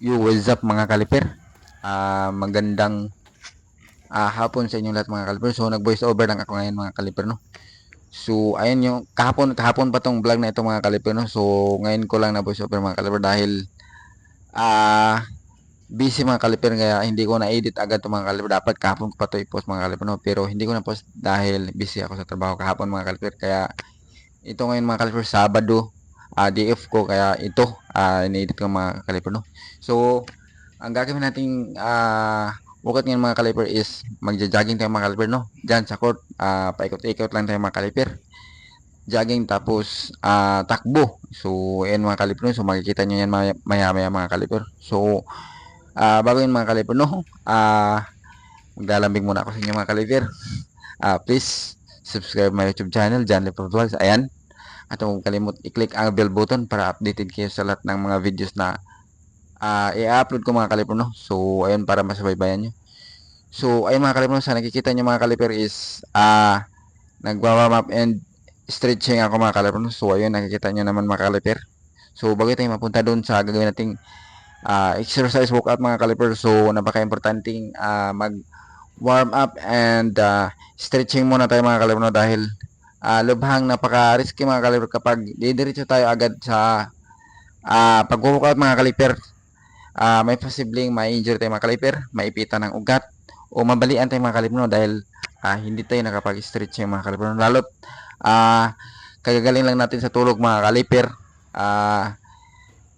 Yo, what's up mga kaliper? Ah, magandang ah, hapon sa inyong lahat mga kaliper. So, nag-voice over lang ako ngayon mga kaliper, no? So, ayun yung kahapon, kahapon pa tong vlog na ito mga kaliper, no? So, ngayon ko lang na voice over mga kaliper dahil ah, busy mga kaliper kaya hindi ko na-edit agad mga kaliper. Dapat kahapon ko pa ito i-post mga kaliper, no? Pero hindi ko na-post dahil busy ako sa trabaho kahapon mga kaliper. Kaya ito ngayon mga kaliper, Sabado, ah, DF ko kaya ito ah, in-edit ko mga kaliper, no? So, ang gagawin nating ah bukat ngayon mga kaliper is magja-jogging tayo mga kaliper no. Diyan sa court, ah paikot-ikot lang tayo mga kaliper. Jogging tapos ah takbo. So, ayan mga kaliper no. So, makikita nyo yan maya maya mga kaliper. So, ah bago yun mga kaliper no, ah maglalambing muna ako sa inyo mga kaliper. Ah please subscribe my YouTube channel, John Leopoldo Ayan. At huwag kalimut i-click ang bell button para updated kayo sa lahat ng mga videos na ah i-upload ko mga kaliper no. So ayun para masabaybayan nyo. So ayun mga kaliper no, sa nakikita nyo mga kaliper is ah nagwa-warm up and stretching ako mga kaliper no. So ayun nakikita nyo naman mga kaliper. So bago tayo mapunta doon sa gagawin nating ah, exercise workout mga kaliper. So napaka-importanting ah, mag warm up and ah, stretching muna tayo mga kaliper no dahil ah, lubhang napaka-risky mga kaliper kapag didiretso tayo agad sa ah, pag-workout mga kaliper ah may posibleng ma-injure tayo mga kaliper, maipitan ng ugat o mabalian tayo mga kaliper no, dahil ah, hindi tayo nakapag-stretch mga kaliper no. Lalo't ah, kagagaling lang natin sa tulog mga kaliper. Ah,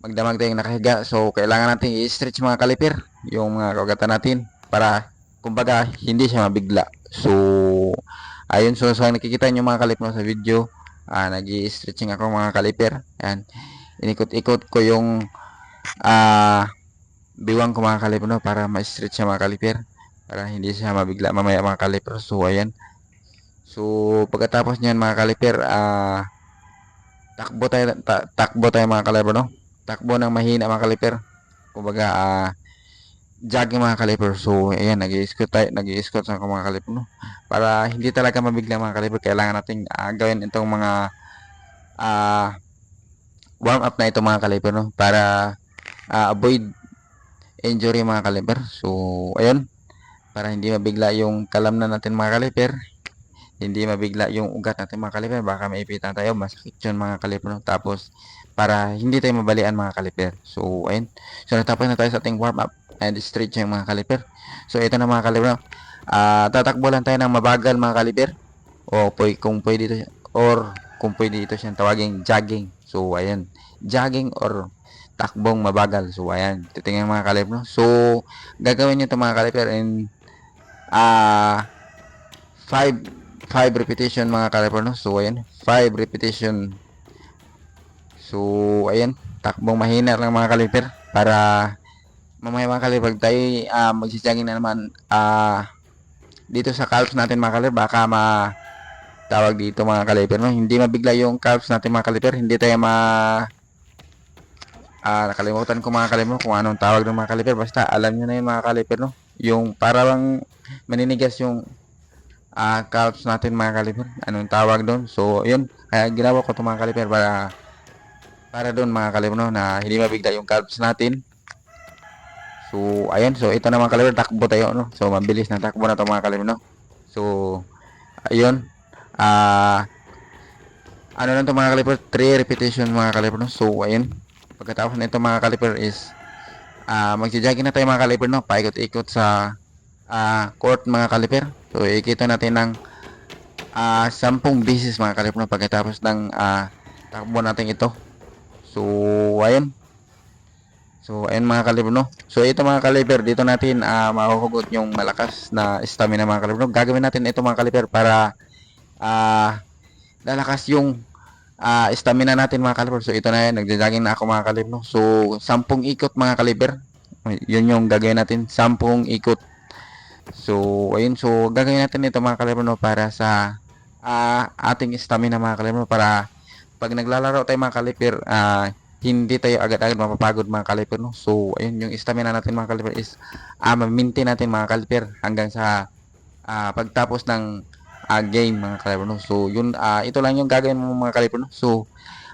magdamag tayong nakahiga. So kailangan natin i-stretch mga kaliper yung mga kagatan natin para kumbaga hindi siya mabigla. So ayun so so nakikita niyo mga kaliper sa video, ah nag-i-stretching ako mga kaliper. Ayan. Inikot-ikot ko yung ah biwang ko mga kaliper no para ma-stretch siya mga kaliper. Para hindi siya mabigla mamaya mga kaliper so ayan. So pagkatapos niyan mga kaliper ah takbo tayo ta- takbo tayo mga kaliper no? Takbo ng mahina mga kaliper. Kumbaga ah jogging mga kaliper so ayan nag-i-squat tayo nag-i-squat sa mga kaliper no para hindi talaga mabigla mga kaliper kailangan nating ah, gawin itong mga ah warm up na ito mga kaliper no para ah, avoid injury mga kaliper. So, ayun. Para hindi mabigla yung kalamnan natin mga kaliper. Hindi mabigla yung ugat natin mga kaliper. Baka maipitan tayo. Masakit yun mga kaliper. No? Tapos, para hindi tayo mabalian mga kaliper. So, ayun. So, natapos na tayo sa ating warm up and stretching mga kaliper. So, ito na mga kaliper. No? Ah, tatakbo lang tayo ng mabagal mga kaliper. O pwede, kung pwede ito or kung pwede ito siyang tawaging jogging. So, ayan. Jogging or takbong mabagal. So, ayan. Titingnan mga kaliper, no? So, gagawin nyo ito mga kaliper in ah 5 5 repetition mga kaliper, no? So, ayan. 5 repetition. So, ayan. Takbong mahina lang mga kaliper para mamaya mga kaliper tayo ah magsisaging na naman ah dito sa calves natin mga kaliper baka ma tawag dito mga kaliper no hindi mabigla yung calves natin mga kaliper hindi tayo ma Ah, nakalimutan ko mga kaliper kung anong tawag ng mga kaliper. Basta alam niyo na yun mga kaliper, no? Yung parang maninigas yung ah, calves natin mga kaliper. Anong tawag doon? So, yun. Kaya ginawa ko ito mga kaliper para para doon mga kaliper, no? Na hindi mabigla yung calves natin. So, ayun. So, ito na mga kaliper. Takbo tayo, no? So, mabilis na takbo na ito mga kaliper, no? So, ayun. Ah, ano lang ito mga kaliper? 3 repetition mga kaliper, no? So, ayun pagkatapos nito mga kaliper is ah magja-jogging na tayo mga kaliper no paikot-ikot sa ah court mga kaliper so ikita natin ng ah 10 beses mga kaliper no pagkatapos ng ah takbo natin ito so ayun so ayun mga kaliper no so ito mga kaliper dito natin ah mahuhugot yung malakas na stamina mga kaliper no gagawin natin ito mga kaliper para ah lalakas yung ah stamina natin mga kaliber. So ito na yan, nagja-jogging na ako mga kaliber. No? So 10 ikot mga kaliber. Yun yung gagawin natin, 10 ikot. So ayun, so gagawin natin ito mga kaliber no para sa ah, ating stamina mga kaliber no? para pag naglalaro tayo mga kaliber, ah, hindi tayo agad-agad mapapagod mga kaliber no. So ayun yung stamina natin mga kaliber is ah, ma-maintain natin mga kaliber hanggang sa ah, pagtapos ng ah, game mga kaliber no. So yun ah, ito lang yung gagawin mo mga kaliber no. So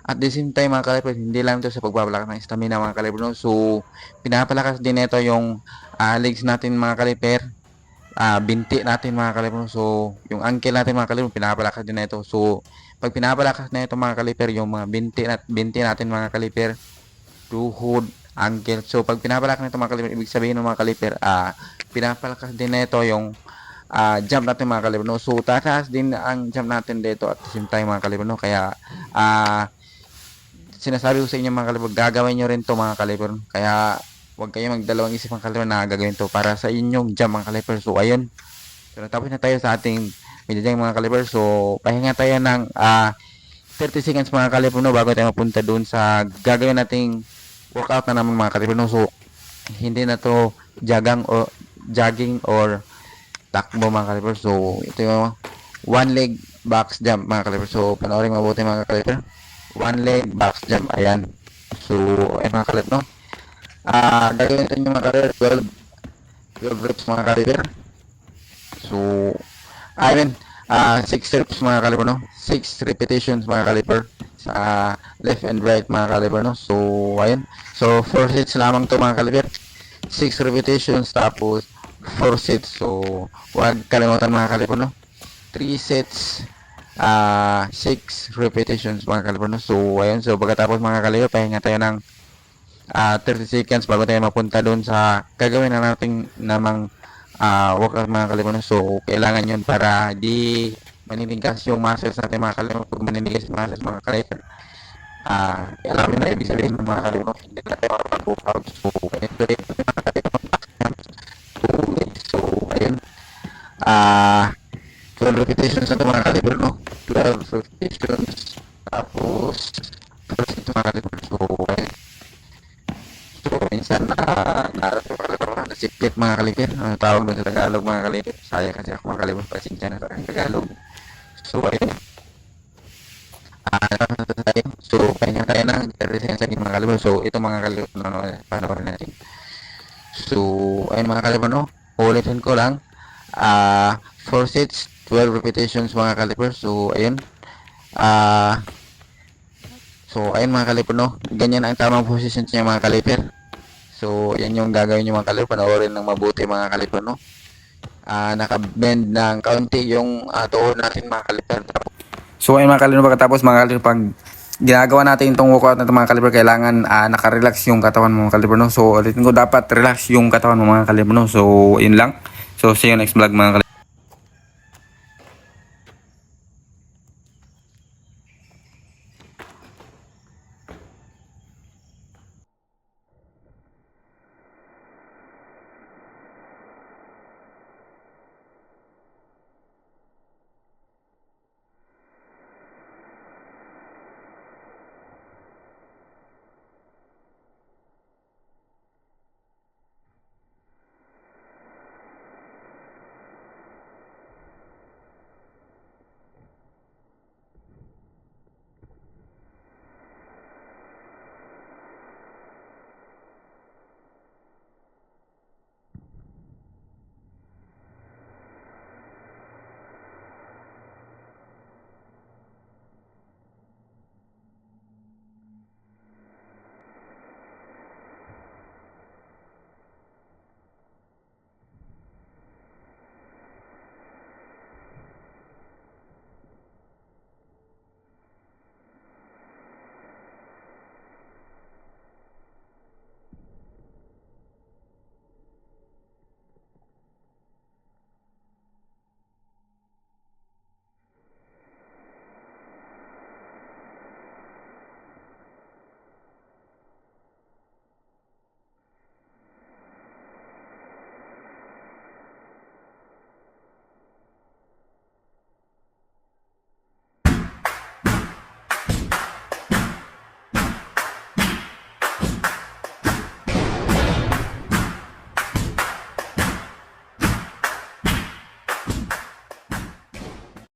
At the same time mga kaliper, hindi lang ito sa pagbabalakas ng stamina mga kaliper no. So pinapalakas din ito yung ah, legs natin mga kaliper. Ah, binti natin mga kaliper. no. So yung ankle natin mga kaliper, pinapalakas din ito. So pag pinapalakas na ito mga kaliper, yung mga binti, nat binti natin mga kaliper, tuhod, ankle. So pag pinapalakas na ito mga kaliper, ibig sabihin ng mga kaliper, ah, pinapalakas din na ito yung ah, jump natin mga kaliper. No? So tataas din ang jump natin dito at the same time mga kaliper. No? Kaya ah, sinasabi ko sa inyo mga kaliper, gagawin nyo rin to mga kaliper. Kaya huwag kayo magdalawang isip mga kaliper na gagawin to para sa inyong jump mga kaliper. So ayun, so natapos na tayo sa ating video mga kaliper. So pahinga tayo ng ah 30 seconds mga kaliper no bago tayo mapunta doon sa gagawin nating workout na naman mga kaliper no. So hindi na to jagang o jogging or takbo mga kaliper. So ito yung one leg box jump mga kaliper. So panoorin mabuti mga kaliper. One leg box jump. Ayan. So ayan mga kaliper no. Ah, gagawin natin yung mga kaliper 12 12 reps mga kaliper. So I mean ah 6 reps mga kaliper no. 6 repetitions mga kaliper sa left and right mga kaliper no. So ayun. So 4 sets lamang to mga kaliper. 6 repetitions tapos 4 sets. So, huwag kalimutan mga kaliper, no? 3 sets, ah 6 repetitions mga kaliper, no? So, ayun. So, pagkatapos mga kaliper, pahinga tayo ng ah 30 seconds bago tayo mapunta doon sa gagawin na nating namang ah workout mga kaliper, no? So, kailangan yun para di maninigas yung muscles natin mga kaliper. Pag maninigas yung muscles mga kaliper, ah alam nyo na ibig sabihin ng mga no? hindi na tayo makapag-workout. So, ito rin mga tuloy. So, ayun. Ah, 12 repetitions na ito mga kaliber, no? 12 repetitions. Tapos, nasipit mga kaliber. Ano tawag doon sa Tagalog mga kaliber? Sayang kasi ako mga kaliber, pasensya na sa aking Tagalog. So, ayun. Ah, ano na tayo? So, pahinga tayo ng 30 seconds lagi mga kaliber. So, ito mga kaliber, no, no, panoorin natin. So, ayun mga kaliper, no? Ulitin ko lang. Ah, 4 sets, 12 repetitions mga kaliper. So, ayun. Ah, so, ayun mga kaliper, no? Ganyan ang tamang position niya mga kaliper. So, yan yung gagawin nyo mga kaliper. Panoorin ng mabuti mga kaliper, no? Ah, naka-bend ng kaunti yung uh, tuhod natin mga kaliper. So, ayun mga kaliper, pagkatapos mga kaliper, pag ginagawa natin itong workout na ito mga kaliber, kailangan ah, naka-relax yung katawan mo mga kaliber, no? So, ulitin ko, dapat relax yung katawan mo mga kaliber, no? So, yun lang. So, see you next vlog mga kaliber.